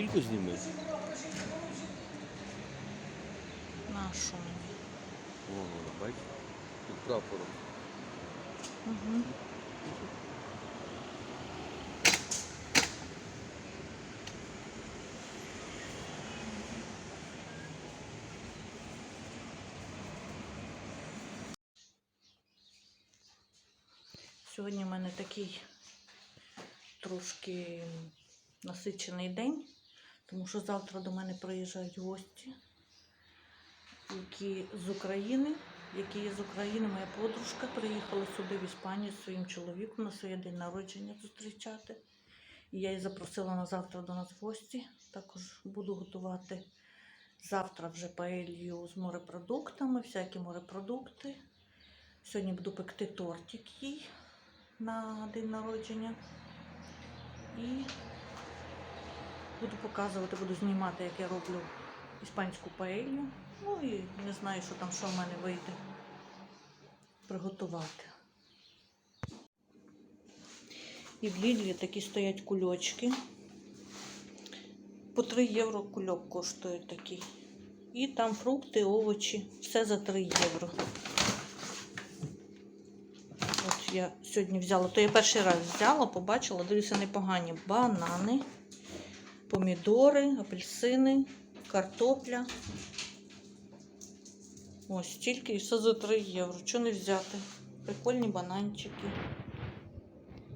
бутильку зніми. Нашу. Вон вона, бачиш? Під прапором. Угу. Сьогодні в мене такий трошки насичений день, тому що завтра до мене приїжджають гості, які з України, які є з України. Моя подружка приїхала сюди в Іспанію зі своїм чоловіком на своє день народження зустрічати. І я її запросила на завтра до нас в гості. Також буду готувати завтра вже паелью з морепродуктами, всякі морепродукти. Сьогодні буду пекти тортик їй на день народження. І буду показувати, буду знімати, як я роблю іспанську паелью. Ну і не знаю, що там, що в мене вийде приготувати. І в Лідлі такі стоять кульочки. По 3 євро кульок коштує такий. І там фрукти, овочі, все за 3 євро. От я сьогодні взяла, то я перший раз взяла, побачила, дивлюся, непогані банани, помідори, апельсини, картопля. Ось тільки і все за 3 євро. Чого не взяти? Прикольні бананчики.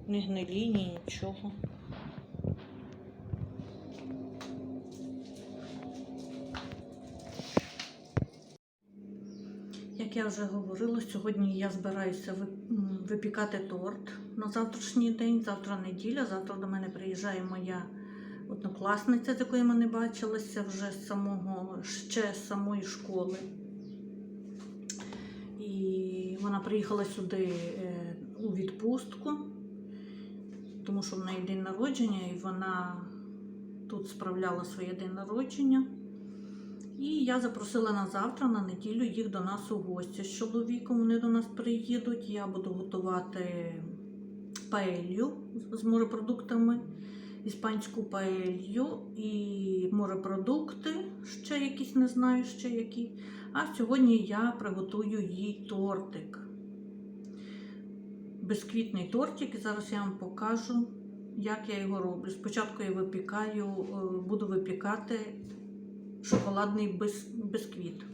Не гнилі, ні нічого. Як я вже говорила, сьогодні я збираюся випікати торт на завтрашній день. Завтра неділя. Завтра до мене приїжджає моя однокласниця, з якою ми не бачилися вже з самого ще з самої школи. І вона приїхала сюди е, у відпустку, тому що в неї день народження, і вона тут справляла своє день народження. І я запросила на завтра, на неділю, їх до нас у гості з чоловіком. Вони до нас приїдуть. Я буду готувати паелью з морепродуктами, іспанську паелью і морепродукти, ще якісь не знаю, ще які. А сьогодні я приготую їй тортик. Безквітний тортик. І зараз я вам покажу, як я його роблю. Спочатку я випікаю, е, буду випікати шоколадний бис- бисквіт.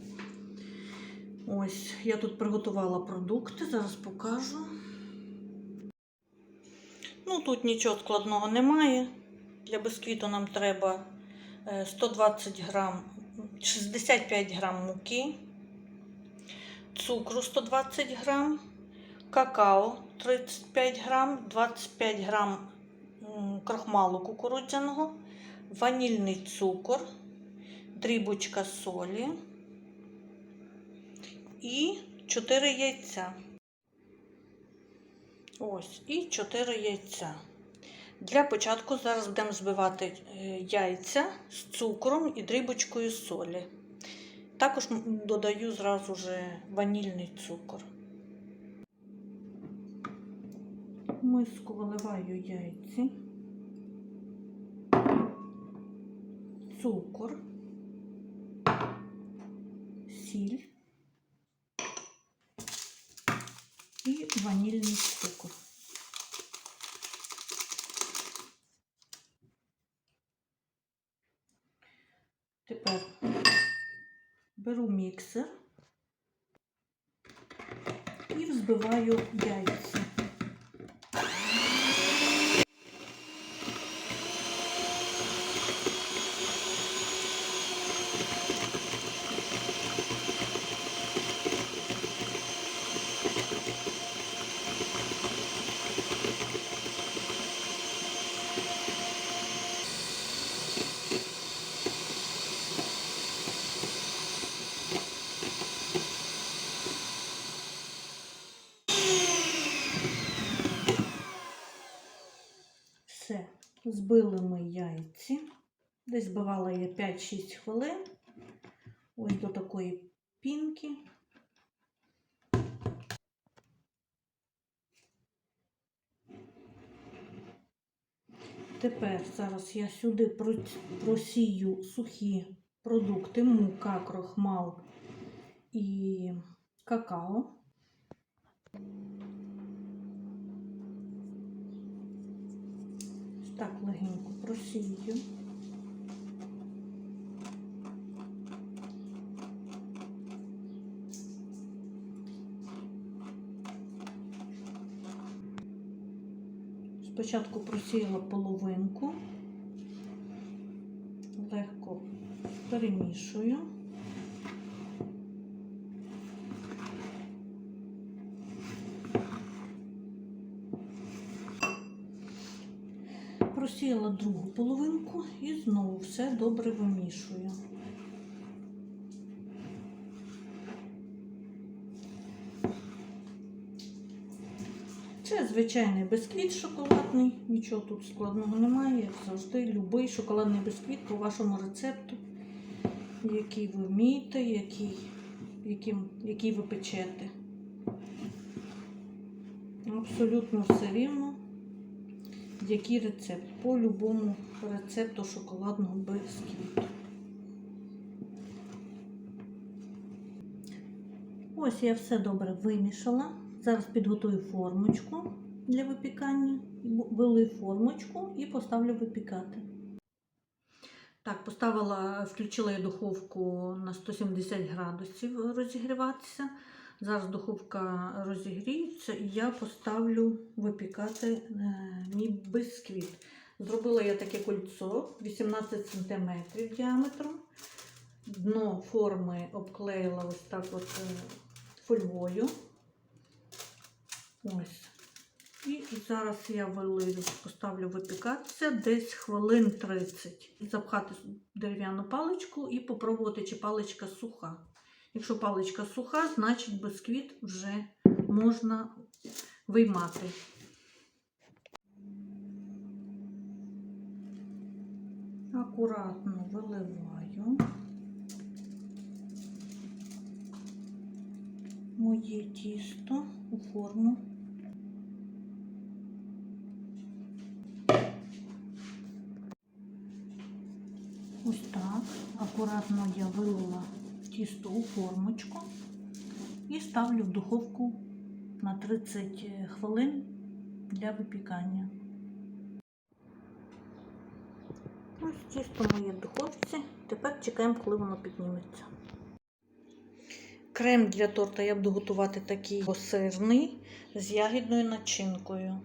Ось, я тут приготувала продукти, зараз покажу. Ну, тут нічого складного немає. Для бисквіту нам треба е, 120 грам, 65 грам муки, цукру 120 грам, какао 35 грам, 25 грам м, крохмалу кукурудзяного, ванільний цукор, дрібочка солі і 4 яйця. Ось, і 4 яйця. Для початку зараз будемо збивати е, яйця з цукром і дрібочкою солі. Також додаю зразу же ванільний цукор. Миску виливаю яйці, цукор, сіль і ванільний цукор. Тепер беру міксер і взбиваю яйця. Все, збили ми яйці. Десь збивала я 5-6 хвилин. Ось до такої пінки. Тепер зараз я сюди просію сухі продукти, мука, крохмал і какао. Так легенько просію. Спочатку просіяла половинку, легко перемішую. Просіяла другу половинку і знову все добре вимішую. Це звичайний бисквіт шоколадний, нічого тут складного немає, як завжди, любий шоколадний бисквіт по вашому рецепту, який ви вмієте, який, яким, який ви печете. Абсолютно все рівно, який рецепт, по любому рецепту шоколадного бисквіту. Ось я все добре вимішала. Зараз підготую формочку для випікання. Вилию формочку і поставлю випікати. Так, поставила, включила я духовку на 170 градусів розігріватися. Зараз духовка розігріється і я поставлю випікати е, мій бисквіт. Зробила я таке кольцо 18 см діаметром. Дно форми обклеїла ось так от е, фольгою. Ось. І зараз я вилию, поставлю випікатися десь хвилин 30. Запхати дерев'яну паличку і попробувати, чи паличка суха. Якщо паличка суха, значить бисквіт вже можна виймати. Акуратно виливаю моє тісто у форму. Ось так. Акуратно я вилила тісто у формочку і ставлю в духовку на 30 хвилин для випікання. Ось тісто моє в духовці. Тепер чекаємо, коли воно підніметься. Крем для торта я буду готувати такий сирний з ягідною начинкою.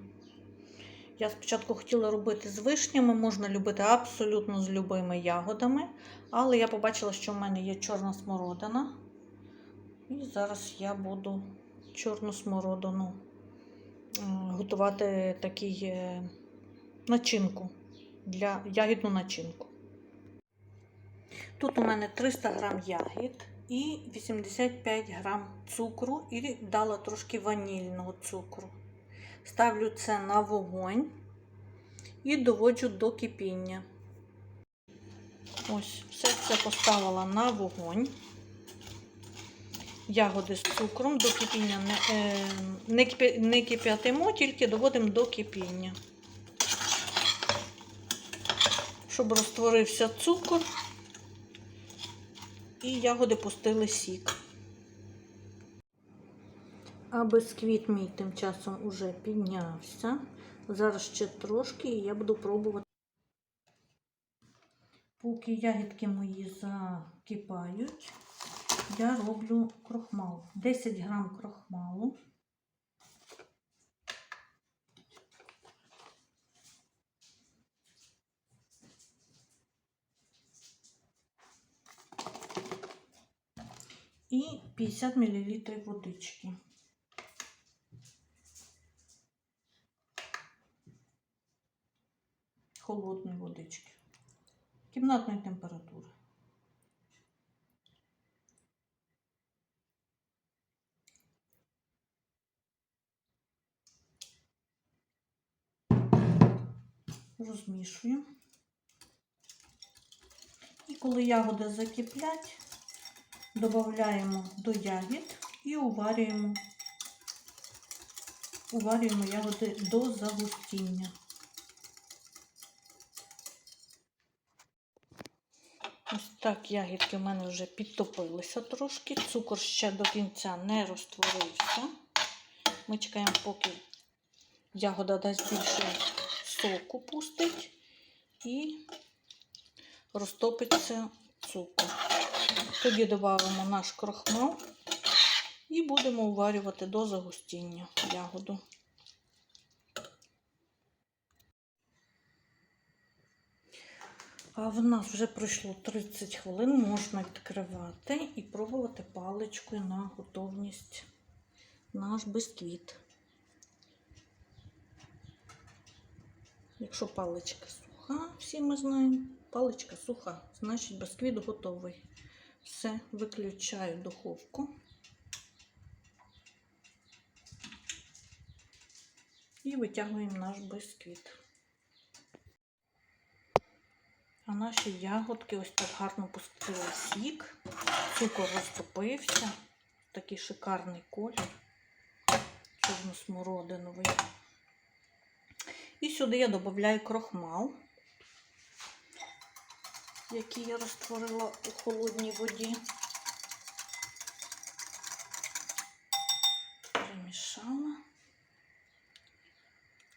Я спочатку хотіла робити з вишнями, можна любити абсолютно з любими ягодами, але я побачила, що в мене є чорна смородина. І зараз я буду чорну смородину готувати такий е, начинку для ягідну начинку. Тут у мене 300 грам ягід і 85 грам цукру, і дала трошки ванільного цукру. Ставлю це на вогонь і доводжу до кипіння. Ось, все це поставила на вогонь. Ягоди з цукром до кипіння не, е, не, кипя, не кип'ятимо, тільки доводимо до кипіння. Щоб розтворився цукор і ягоди пустили сік. А бисквіт мій тим часом уже піднявся. Зараз ще трошки і я буду пробувати. Поки ягідки мої закипають, я роблю крохмал. 10 грам крохмалу. І 50 мл водички. холодної водички кімнатної температури. Розмішую. І коли ягоди закиплять, додаємо до ягід і уварюємо, уварюємо ягоди до загустіння. Так, ягідки в мене вже підтопилися трошки. Цукор ще до кінця не розтворився. Ми чекаємо, поки ягода дасть більше соку пустить і розтопиться цукор. Тоді додамо наш крохмал і будемо уварювати до загустіння ягоду. А в нас вже пройшло 30 хвилин, можна відкривати і пробувати паличкою на готовність наш бисквіт. Якщо паличка суха, всі ми знаємо, паличка суха, значить бисквіт готовий. Все, виключаю духовку. І витягуємо наш бисквіт. А наші ягодки ось так гарно пустили сік. Цукор розтопився. Такий шикарний колір. Чорно-смородиновий. І сюди я додаю крохмал, який я розтворила у холодній воді. Перемішала.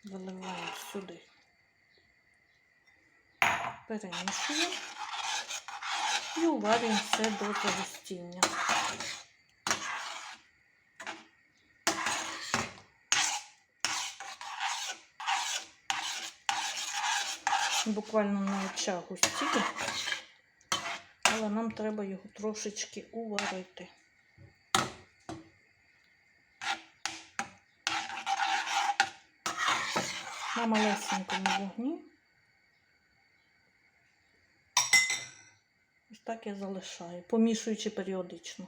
Виливаю сюди перемішуємо і уварюємо все до загустіння. Буквально на очах густіє, але нам треба його трошечки уварити. На малесенькому вогні. Так я залишаю, помішуючи періодично.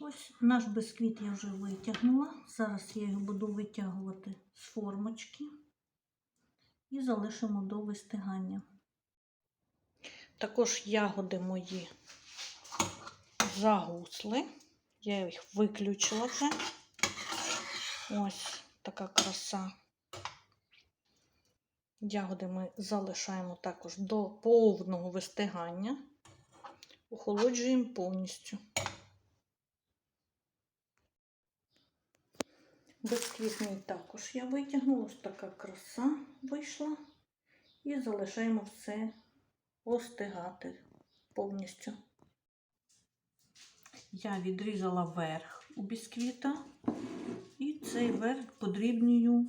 Ось наш бисквіт я вже витягнула. Зараз я його буду витягувати з формочки і залишимо до вистигання. Також ягоди мої загусли. Я їх виключила вже. Ось така краса. Ягоди ми залишаємо також до повного вистигання, охолоджуємо повністю. Бисквітний також я витягнула, ось така краса вийшла. І залишаємо все остигати повністю. Я відрізала верх у бісквіта, і цей верх подрібнюю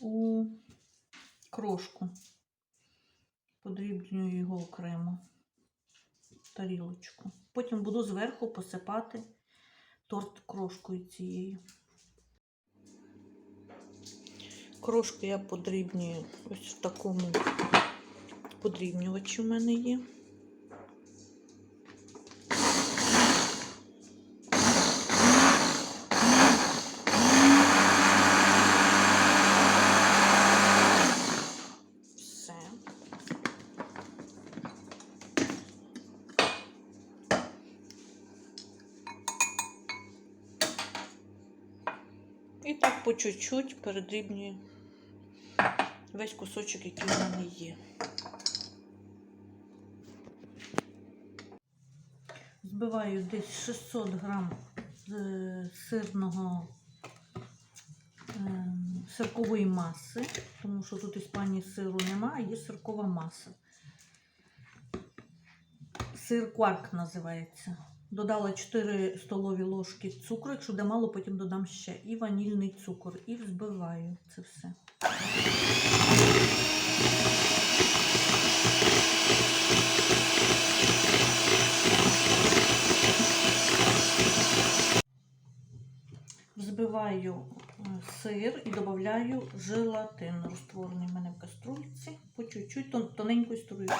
у крошку. Подрібнюю його окремо тарілочку. Потім буду зверху посипати торт крошкою цією. Крошку я подрібнюю ось в такому подрібнювачі у мене є. Все. І так по чуть-чуть передрібнюю весь кусочок, який в мене є. Збиваю десь 600 грам е, сирного е, сиркової маси, тому що тут Іспанії сиру немає, є сиркова маса. Сир кварк називається. Додала 4 столові ложки цукру, якщо де мало, потім додам ще і ванільний цукор. І взбиваю це все. Взбиваю е, сир і додаю желатин розтворений в мене в каструльці. По чуть-чуть тон, тоненькою струєю.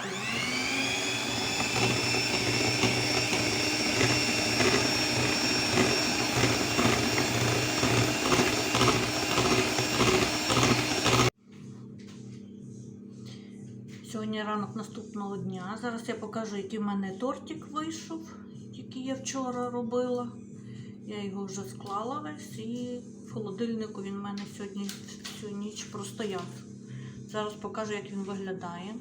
Сьогодні ранок наступного дня. Зараз я покажу, який в мене тортик вийшов, який я вчора робила. Я його вже склала весь і в холодильнику він в мене сьогодні всю ніч простояв. Зараз покажу, як він виглядає.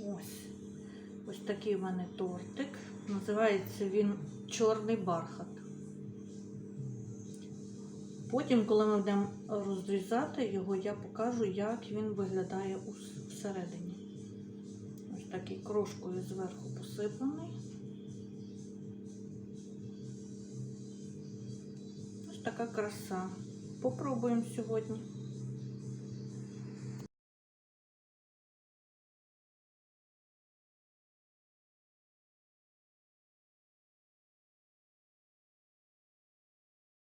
Ось. Ось такий в мене тортик. Називається він Чорний бархат. Потім, коли ми будемо розрізати його, я покажу, як він виглядає всередині. Ось такий крошкою зверху посипаний. Ось така краса. Попробуємо сьогодні.